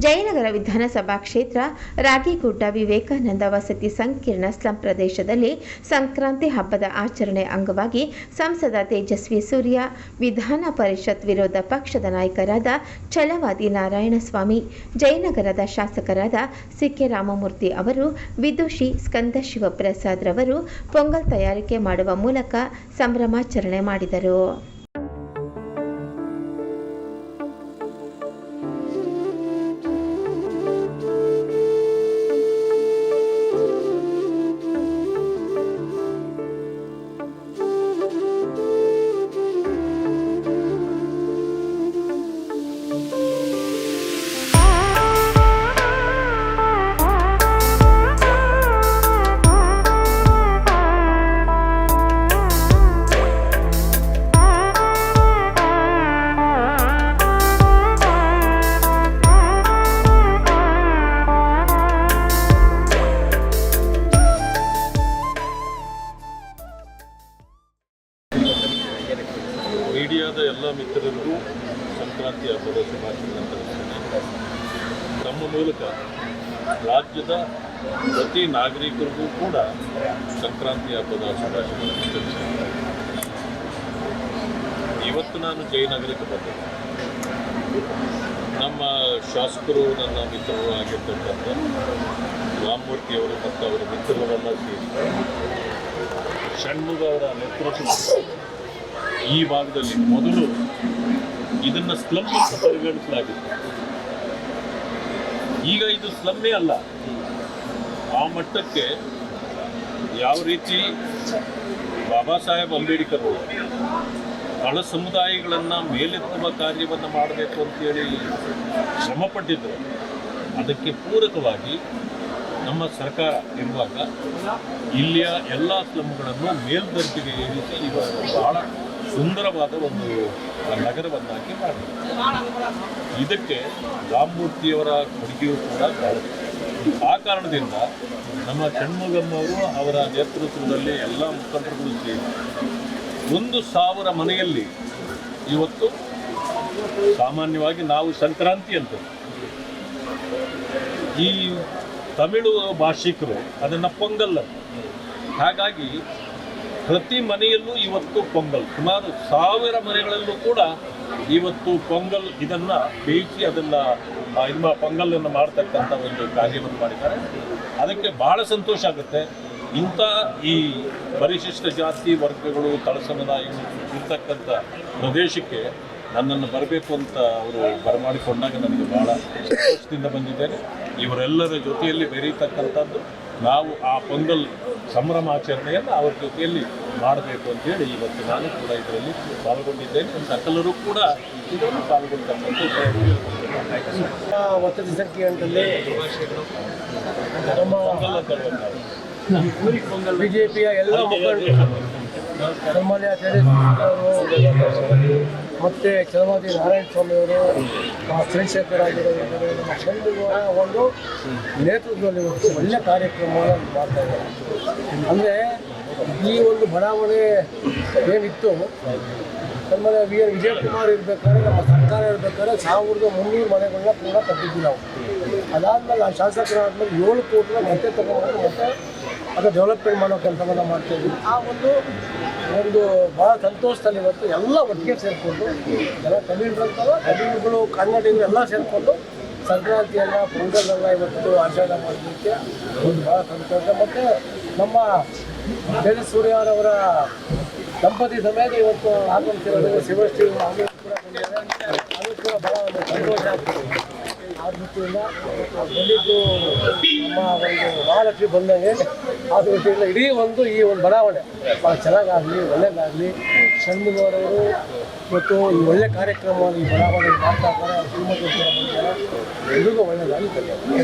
ಜಯನಗರ ವಿಧಾನಸಭಾ ಕ್ಷೇತ್ರ ರಾಗಿಗುಡ್ಡ ವಿವೇಕಾನಂದ ವಸತಿ ಸಂಕೀರ್ಣ ಸ್ಲಂ ಪ್ರದೇಶದಲ್ಲಿ ಸಂಕ್ರಾಂತಿ ಹಬ್ಬದ ಆಚರಣೆ ಅಂಗವಾಗಿ ಸಂಸದ ತೇಜಸ್ವಿ ಸೂರ್ಯ, ವಿಧಾನ ಪರಿಷತ್ ವಿರೋಧ ಪಕ್ಷದ ನಾಯಕರಾದ ಛಲವಾದಿ ನಾರಾಯಣಸ್ವಾಮಿ, ಜಯನಗರದ ಶಾಸಕರಾದ ಸಿಕೆ ರಾಮಮೂರ್ತಿ ಅವರು, ವಿದುಷಿ ಸ್ಕಂದ ಶಿವಪ್ರಸಾದ್ ರವರು, ಪೊಂಗಲ್ ತಯಾರಿಕೆ ಮಾಡುವ ಮೂಲಕ ಸಂಭ್ರಮಾಚರಣೆ ಮಾಡಿದರು. ಮೀಡಿಯಾದ ಎಲ್ಲ ಮಿತ್ರರಿಗೂ ಸಂಕ್ರಾಂತಿ ಹಬ್ಬದ ತಿಳಿಸ್ತೇನೆ ತಮ್ಮ ಮೂಲಕ ರಾಜ್ಯದ ಪ್ರತಿ ನಾಗರಿಕರಿಗೂ ಕೂಡ ಸಂಕ್ರಾಂತಿ ಹಬ್ಬದ ಶುಭಾಶಯಗಳನ್ನು ಇವತ್ತು ನಾನು ಜಯನಗರಕ್ಕೆ ಬಂದೆ. ನಮ್ಮ ಶಾಸಕರು, ನನ್ನ ಮಿತ್ರರು ಆಗಿರ್ತಕ್ಕಂಥ ರಾಮಮೂರ್ತಿಯವರು ಮತ್ತು ಅವರ ಮಿತ್ರರೆಲ್ಲ ಸೇರಿ ಷಣ್ಮುಗ ಅವರ ನೇತೃತ್ವದಲ್ಲಿ ಈ ಭಾಗದಲ್ಲಿ ಮೊದಲು ಇದನ್ನ ಸ್ಲಮ್ ಅಂತ ಪರಿಗಣಿಸಲಾಗಿತ್ತು. ಈಗ ಇದು ಸ್ಲಮ್ಮೇ ಅಲ್ಲ. ಆ ಮಟ್ಟಕ್ಕೆ ಯಾವ ರೀತಿ ಬಾಬಾ ಸಾಹೇಬ್ ಅಂಬೇಡ್ಕರ್ ತಳ ಸಮುದಾಯಗಳನ್ನು ಮೇಲೆತ್ತುವ ಕಾರ್ಯವನ್ನು ಮಾಡಬೇಕು ಅಂತೇಳಿ ಶ್ರಮಪಟ್ಟಿದ್ದರು ಅದಕ್ಕೆ ಪೂರಕವಾಗಿ ನಮ್ಮ ಸರ್ಕಾರ ಇರುವಾಗ ಇಲ್ಲಿಯ ಎಲ್ಲ ಸ್ಲಮ್ಗಳನ್ನು ಮೇಲ್ದರ್ಜೆಗೆ ಏರಿಸಿ ಇವಾಗ ಬಹಳ ಸುಂದರವಾದ ಒಂದು ನಗರವನ್ನಾಗಿ ಮಾಡಿದೆ ಇದಕ್ಕೆ ರಾಮಮೂರ್ತಿಯವರ ಕೊಡುಗೆಯೂ ಕೂಡ ಆ ಕಾರಣದಿಂದ ನಮ್ಮ ಷಣ್ಮುಗಮ್ಮವರು ಅವರ ನೇತೃತ್ವದಲ್ಲಿ ಎಲ್ಲ ಮುಖಂಡರುಗಳು ಸೇರಿ ಒಂದು ಸಾವಿರ ಮನೆಯಲ್ಲಿ ಇವತ್ತು ಸಾಮಾನ್ಯವಾಗಿ ನಾವು ಸಂಕ್ರಾಂತಿ ಅಂತ. ಈ ತಮಿಳು ಭಾಷಿಕರು ಅದನ್ನು ಪೊಂಗಲ್ ಹಾಗಾಗಿ ಪ್ರತಿ ಮನೆಯಲ್ಲೂ ಇವತ್ತು ಪೊಂಗಲ್. ಸುಮಾರು ಸಾವಿರ ಮನೆಗಳಲ್ಲೂ ಕೂಡ ಇವತ್ತು ಪೊಂಗಲ್ ಇದನ್ನು ಬೇಯಿಸಿ ಅದನ್ನು ಇದು ಪೊಂಗಲನ್ನು ಮಾಡ್ತಕ್ಕಂಥ ಒಂದು ಕಾರ್ಯವನ್ನು ಮಾಡಿದ್ದಾರೆ. ಅದಕ್ಕೆ ಬಹಳ ಸಂತೋಷ ಆಗುತ್ತೆ. ಇಂಥ ಈ ಪರಿಶಿಷ್ಟ ಜಾತಿ ವರ್ಗಗಳು ತಳ ಸಮುದಾಯ ಇರ್ತಕ್ಕಂಥ ಪ್ರದೇಶಕ್ಕೆ ನನ್ನನ್ನು ಬರಬೇಕು ಅಂತ ಅವರು ಬರಮಾಡಿಕೊಂಡಾಗ ನನಗೆ ಭಾಳ ಸಂತೋಷದಿಂದ ಬಂದಿದ್ದೇನೆ. ಇವರೆಲ್ಲರ ಜೊತೆಯಲ್ಲಿ ಬೆರೀತಕ್ಕಂಥದ್ದು ನಾವು ಆ ಪೊಂಗಲ್ ಸಂಭ್ರಮಾಚರಣೆಯನ್ನು ಅವರ ಜೊತೆಯಲ್ಲಿ ಮಾಡಬೇಕು ಅಂತೇಳಿ ಇವತ್ತು ನಾನು ಕೂಡ ಇದರಲ್ಲಿ ಪಾಲ್ಗೊಂಡಿದ್ದೇನೆ. ಸಕಲರು ಕೂಡ ವಸತಿ ಹೇಳ್ಬೇಕು ನಾವು. ಬಿಜೆಪಿಯ ಎಲ್ಲ ಮುಖಂಡರು ನಮ್ಮಲ್ಲಿ ಮತ್ತು ಕೆಲವಾದಿ ನಾರಾಯಣ ಸ್ವಾಮಿ ಅವರು ಚಂದ್ರಶೇಖರ್ ಸಂಘಗಳ ಒಂದು ನೇತೃತ್ವದಲ್ಲಿ ಒಂದು ಒಳ್ಳೆಯ ಕಾರ್ಯಕ್ರಮವನ್ನು ಮಾಡ್ತಾ ಇದ್ದಾರೆ. ಅಂದರೆ ಈ ಒಂದು ಬಡಾವಣೆ ಏನಿತ್ತು ಆಮೇಲೆ ವಿ ಎನ್ ವಿಜಯಕುಮಾರ್ ಇರ್ಬೇಕಾದ್ರೆ, ನಮ್ಮ ಸರ್ಕಾರ ಇರ್ಬೇಕಾದ್ರೆ ಸಾವಿರದ ಮುನ್ನೂರು ಮನೆಗಳನ್ನ ಕೂಡ ಕಟ್ಟಿದ್ವಿ ನಾವು. ಅದಾದ್ಮೇಲೆ ಆ ಶಾಸಕರಾದ್ಮೇಲೆ ಏಳು ಕೋಟಿನ ಮತ್ತೆ ತಗೊಂಡು ಮತ್ತೆ ಅದು ಡೆವಲಪ್ಮೆಂಟ್ ಮಾಡೋ ಕೆಲಸವನ್ನು ಮಾಡ್ತಾ ಇದ್ವಿ. ಆ ಒಂದು ಒಂದು ಭಾಳ ಸಂತೋಷದಲ್ಲಿ ಇವತ್ತು. ಎಲ್ಲ ಒಟ್ಟಿಗೆ ಸೇರಿಕೊಂಡು, ಎಲ್ಲ ತಮಿಳ್ರಂತಲ್ಲ ತಮಿಳುಗಳು, ಕನ್ನಡಿಗರು ಎಲ್ಲ ಸೇರಿಕೊಂಡು ಸಂಕ್ರಾಂತಿಯೆಲ್ಲ, ಪೊಂಗಲ್ಲೆಲ್ಲ ಇವತ್ತು ಆಚರಣೆ ಮಾಡಲಿಕ್ಕೆ ಒಂದು ಭಾಳ ಸಂತೋಷ. ಮತ್ತು ನಮ್ಮ ಜಯ ಸೂರ್ಯವರವರ ದಂಪತಿ ಸಮೇತ ಇವತ್ತು ಆಗಮಿಸಿರೋದು ಶಿವಶ್ರೀ ಅವರು. ಕೂಡ ಅದು ಕೂಡ ಭಾಳ ಒಂದು ಸಂತೋಷ ಆಗ್ತದೆ. ಆ ದೃಷ್ಟಿಯಿಂದ ಬಂದಿದ್ದು ನಮ್ಮ ಒಂದು ಮಹಾಲಕ್ಷ್ಮಿ ಬಂದಂಗೆ ಆ ದೃಷ್ಟಿಯಿಂದ ಇಡೀ ಒಂದು ಈ ಒಂದು ಬಡಾವಣೆ ಭಾಳ ಚೆನ್ನಾಗಾಗಲಿ, ಒಳ್ಳೇದಾಗಲಿ ಷಣ್ಮುಗರವರು ಮತ್ತು ಈ ಒಳ್ಳೆ ಕಾರ್ಯಕ್ರಮವನ್ನು ಈ ಬಡಾವಣೆ ಮಾಡ್ತಾ ಇದ್ದಾರೆ ಶಿವಮೊಗ್ಗ ಎಲ್ಲರಿಗೂ ಒಳ್ಳೆಯದಾಗಲಿ